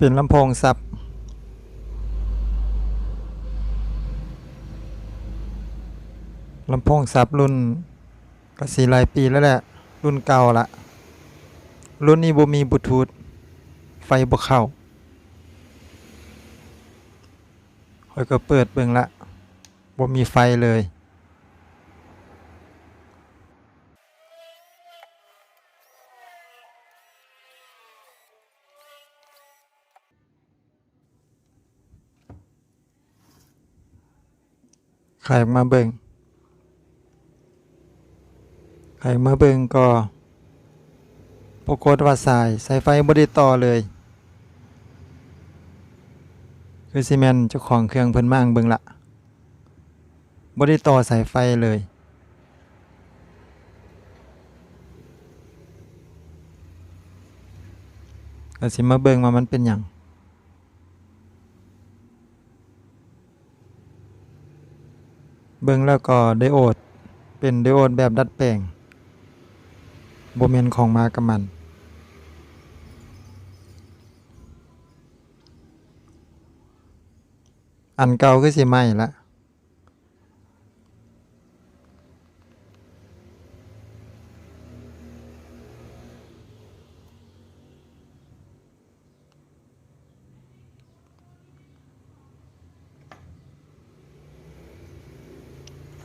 เป็นลำโพงซับ ลำโพงซับรุ่นก็สีหลายปีแล้วแหละ รุ่นเก่าละ รุ่นนี้บ่มีบลูทูธไฟบ่เข้าข้อยก็เปิดเบิ่งละบ่มีไฟเลย ใครอยากมาเบิ่งใครมาเบิ่งก็ปรากฏว่าสายสายไฟบ่ได้ต่อเลย คือซีเมนเจ้าของเครื่องเพิ่นมาอั่งเบิ่งละบ่ได้ต่อสายไฟเลยก็สิมาเบิ่งว่ามันเป็นหยัง เบิ่งแล้วก็ไดโอด เป็นไดโอดแบบดัดแปลงบมเมนของมากับมัน อันเก่าคือสิไหม้ละ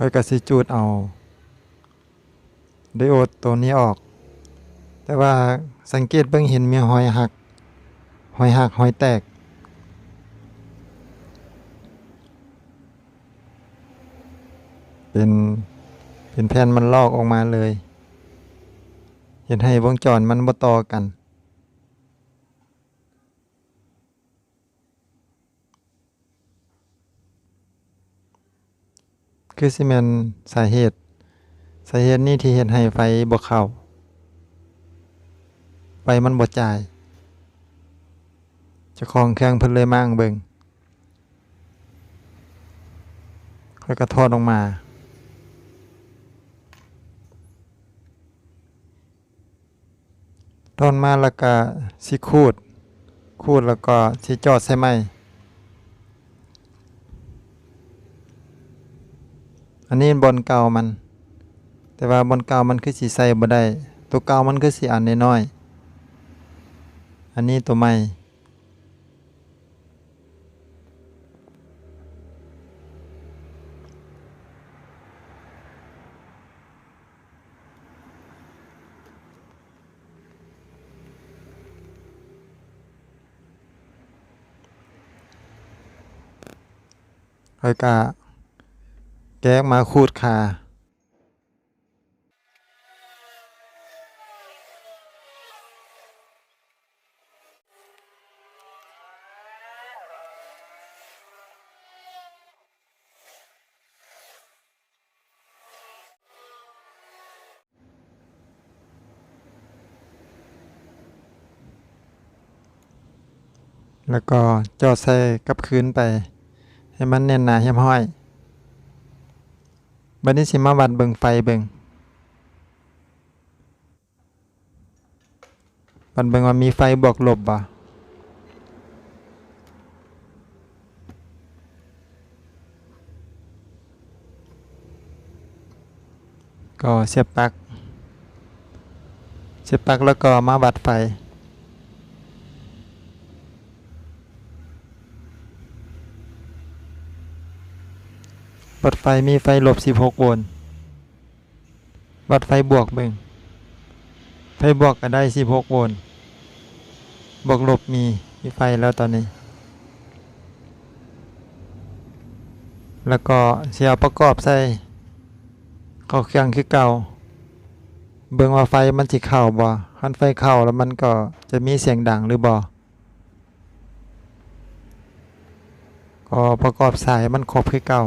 ค่อยก็สิจูดเอาไดโอดตัวนี้ออก แต่ว่าสังเกตเบิ่งเห็นมีหอยหัก หอยหักหอยแตก เป็นเป็นแผ่นมันลอกออกมาเลย เห็นให้วงจรมันบ่ต่อกัน คือสิแม่นสาเหตุ สาเหตุนี้ที่เฮ็ดให้ไฟบ่เข้าไฟมันบ่จ่ายจ้าของเครื่องเพิ่นเลยมั่งเบิ่งค่อยก็ถอดออกมาถอดมาแล้วก็สิขูดขูดแล้วก็สิจอดใส่ไหม อันนี้บนเก่ามัน แต่ว่าบนเก่ามันคือสิใส่บ่ได้ ตัวเก่ามันคือสิอันน้อยอันนี้ตัวใหม่ค่อยก็แกะ ออกมาขูดขาแล้วก็จอดใส่กับคืนไป ให้มันแน่นหนาเหี่ยมห้อย บัดนี้สิมาวัดเบิ่งไฟเบิ่งวัดเบิ่งว่ามีไฟบวกลบบ่ก็เสียบปลั๊กเสียบปลั๊กแล้วก็มาวัดไฟ วัดไฟมีไฟลบ16โวลต์วัดไฟบวกเบิ่งไฟบวกก็ได้16โวลต์บวกลบมีมีไฟแล้วตอนนี้ แล้วก็เสียประกอบใส่เข้าเครื่องคือเก่า เบิ่งว่าไฟมันสิเข้าบ่คันไฟเข้าแล้วมันก็จะมีเสียงดังหรือบ่ก็ประกอบสายมันครบคือเก่า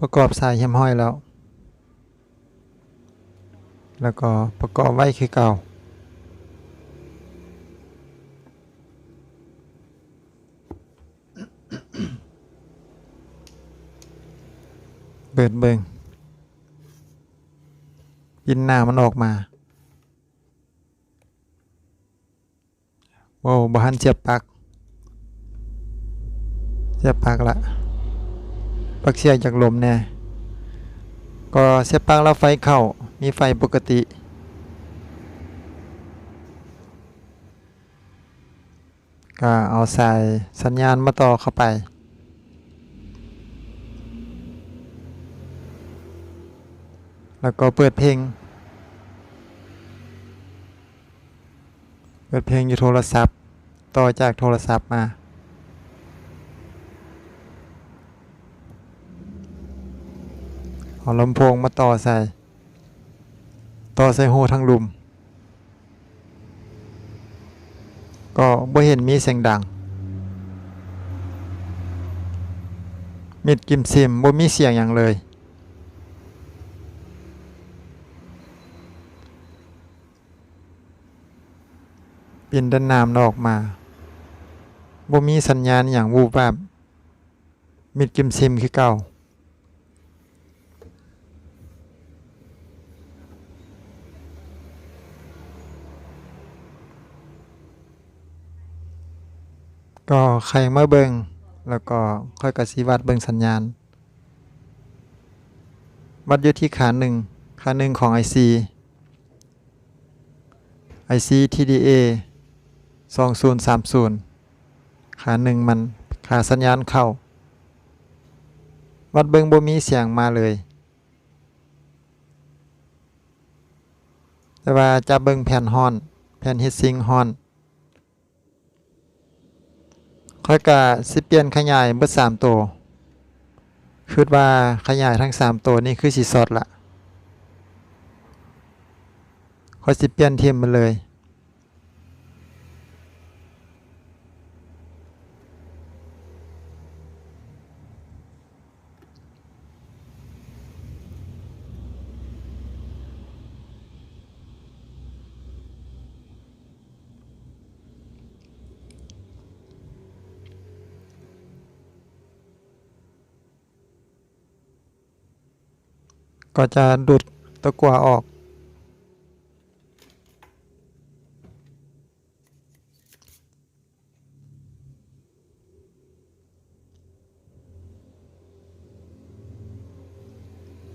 ประกอบสายเหี่ยมห้อยแล้ว แล้วก็ประกอบไว้คือเก่าเปิดเบิงปินหน้ามันออกมาโว้าวบ้านเสียบปลักเสียบปลักละ ปักเสียจากลมแน่ก็เสียบปลักแล้วไฟเข้ามีไฟปกติก็เอาใสายสัญญาณมาต่อเข้าไป แล้วก็เปิดเพลง เปิดเพลงอยู่โทรศัพท์ ต่อจากโทรศัพท์มา เอาลำโพงมาต่อใส่ ต่อใส่หูทั้งลุม ก็บ่เห็นมีเสียงดัง มิดกิมซิมบ่มีเสียงอย่างเลย เปินด้านน้ำออกมาบ่มีสัญญาณอย่างวูบวาบมิดกิมซิมคือเก่า ก็ใครมาเบิงแล้วก็ค่อยกสิวัดเบิงสัญญาณ วัดอยู่ที่ขาหนึ่งขาหนึ่งของ IC IC TDA 2030 ขาหนึ่งมันขาสัญญาณเข้า วัดเบิงบ่มีเสียงมาเลย แต่ว่าจะเบิงแผ่นฮอน แผ่นฮิตซิงฮอน ค่อยกะสิเปลี่ยนขยายเบิด3ตัวคือว่าขยายทั้งสามตัวนี่คือสีสอดละค่อยสิเปลี่ยนเทียมมาเลย ก็จะดูดตะกั่วออก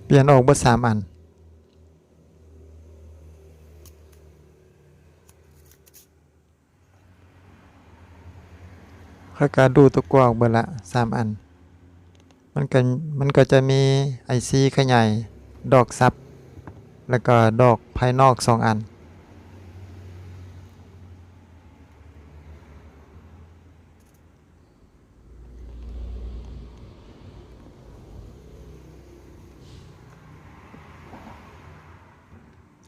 เปลี่ยนออกเบิดสามอันค่อยการดูตะกัวออกเบิดละสามอัน มันก็มันก็จะมีไอซีขยาย ดอกซับ แล้วก็ดอกภายนอกสองอัน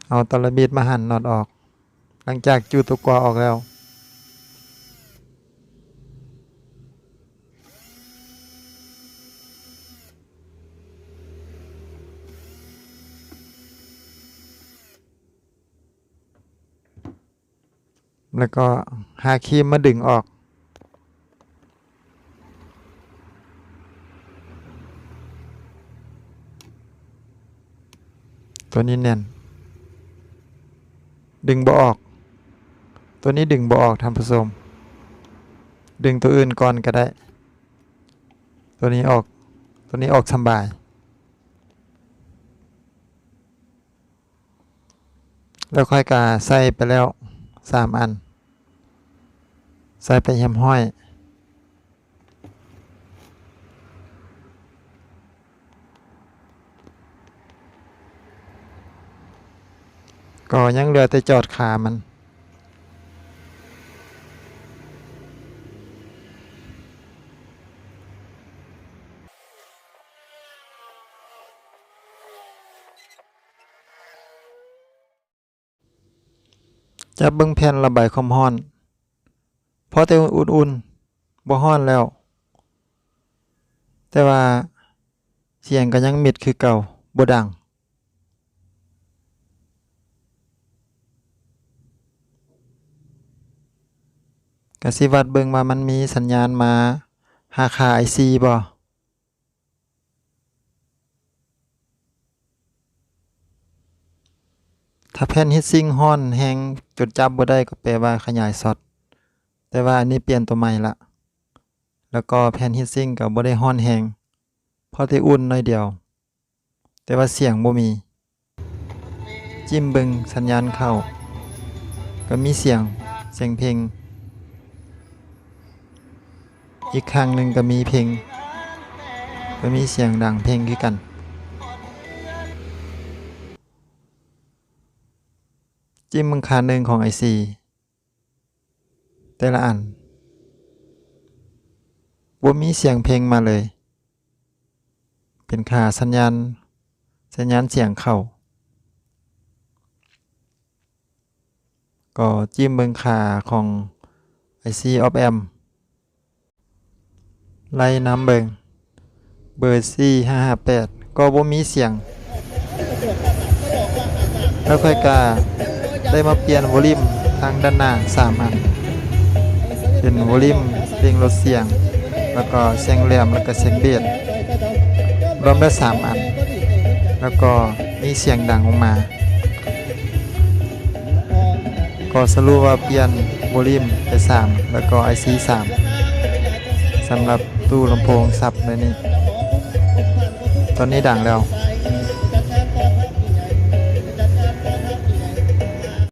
เอาตะลบีดมาหั่นนอตออก หลังจากจูตัวกวาออกแล้ว แล้วก็หาครีมมาดึงออก ตัวนี้แน่น ดึงบ่ออก ตัวนี้ดึงบ่ออกทำผสม ดึงตัวอื่นก่อนก็ได้ ตัวนี้ออก ตัวนี้ออกสำบายแล้วค่อยกาใส่ไปแล้วสามอัน ใส่ไปแฮมห้อย ก็ยังเหลือแต่จอดขามันจะเบิ่งแผ่นระบายความร้อน พราะแต่อุ่นๆบ่ฮ้อนแล้ว แต่ว่าเสียงก็ยังมิดคือเก่าบ่ดัง กสิวัดเบิ่งว่ามันมีสัญญาณมาหาค่า IC บ่ถ้าแผ่นฮิตซิ่งฮ้อนแหงจดจับบ่ได้ก็แปลว่าขยายสอด แต่ว่าอันนี้เปลี่ยนตัวใหม่ละ แล้วก็แผ่นฮีตซิงก็บ่ได้ร้อนแรงพอได้อุ่นหน่อยเดียว แต่ว่าเสียงบ่มี จิ้มเบิงสัญญาณเข้า ก็มีเสียงเสียงเพลง อีกครั้งหนึ่งก็มีเพลง ก็มีเสียงดังเพลงคือกันจิ้มมึงคาหนึ่งของ IC แต่ละอันบ่มีเสียงเพลงมาเลย เป็นค่าสัญญาณ สัญญาณเสียงเข้า ก็จิ้มเบิงค่าของ IC of M ไล่น้ำเบิงเบอร์สี่ห้าห้าแปดก็บ่มีเสียง แล้วค่อยกาได้มาเปลี่ยนวอลิมทางด้านหน้าสามอัน เป็นวอลลิมเพลงลดเสียง แล้วก็เสียงแหลมแล้วก็เสียงเบสรวมได้สามอัน แล้วก็มีเสียงดังออกมา ก็สรุปว่าเปลี่ยนวอลลิมไปสามแล้วก็ IC สามสำหรับตู้ลำโพงซับในนี้ ตอนนี้ดังแล้ว